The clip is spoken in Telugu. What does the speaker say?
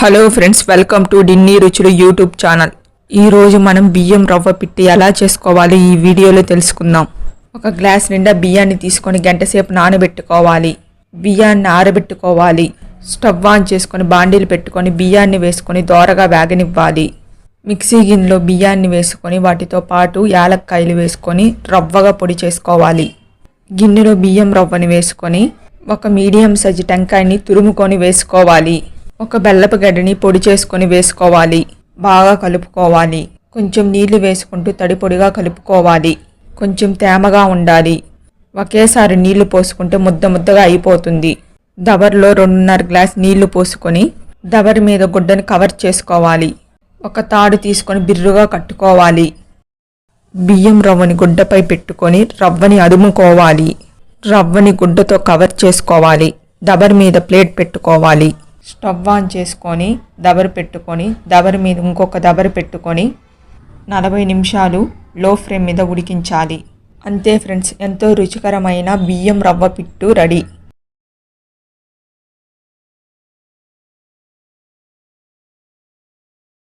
Hello friends welcome to Dinni రుచులు యూట్యూబ్ ఛానల్ ఈరోజు మనం బియ్యం రవ్వ పిట్టి ఎలా చేసుకోవాలి ఈ వీడియోలో తెలుసుకుందాం. ఒక గ్లాస్ నిండా బియ్యాన్ని తీసుకొని గంట సేపు నానబెట్టుకోవాలి. బియ్యాన్ని ఆరబెట్టుకోవాలి. స్టవ్ ఆన్ చేసుకొని బాండీలు పెట్టుకొని బియ్యాన్ని వేసుకొని దోరగా వేగనివ్వాలి. మిక్సీ గిన్నెలో బియ్యాన్ని వేసుకొని వాటితో పాటు యాలక్కాయలు వేసుకొని రవ్వగా పొడి చేసుకోవాలి. గిన్నెలో బియ్యం రవ్వని వేసుకొని ఒక మీడియం సైజు టెంకాయని తురుముకొని వేసుకోవాలి. ఒక బెల్లపు గడ్డని పొడి చేసుకొని వేసుకోవాలి. బాగా కలుపుకోవాలి. కొంచెం నీళ్ళు వేసుకుంటూ తడి పొడిగా కలుపుకోవాలి. కొంచెం తేమగా ఉండాలి. ఒకేసారి నీళ్ళు పోసుకుంటే ముద్ద ముద్దగా అయిపోతుంది. దబర్లో రెండున్నర గ్లాస్ నీళ్ళు పోసుకొని దబర్ మీద గుడ్డని కవర్ చేసుకోవాలి. ఒక తాడు తీసుకొని బిర్రుగా కట్టుకోవాలి. బియ్యం రవ్వని గుడ్డపై పెట్టుకొని రవ్వని అదుముకోవాలి. రవ్వని గుడ్డతో కవర్ చేసుకోవాలి. దబర్ మీద ప్లేట్ పెట్టుకోవాలి. స్టవ్ ఆన్ చేసుకొని దబరు పెట్టుకొని దబరి మీద ఇంకొక దబర్ పెట్టుకొని నలభై నిమిషాలు లో ఫ్లేమ్ మీద ఉడికించాలి. అంతే ఫ్రెండ్స్ ఎంతో రుచికరమైన బియ్యం రవ్వ పిట్టు రెడీ.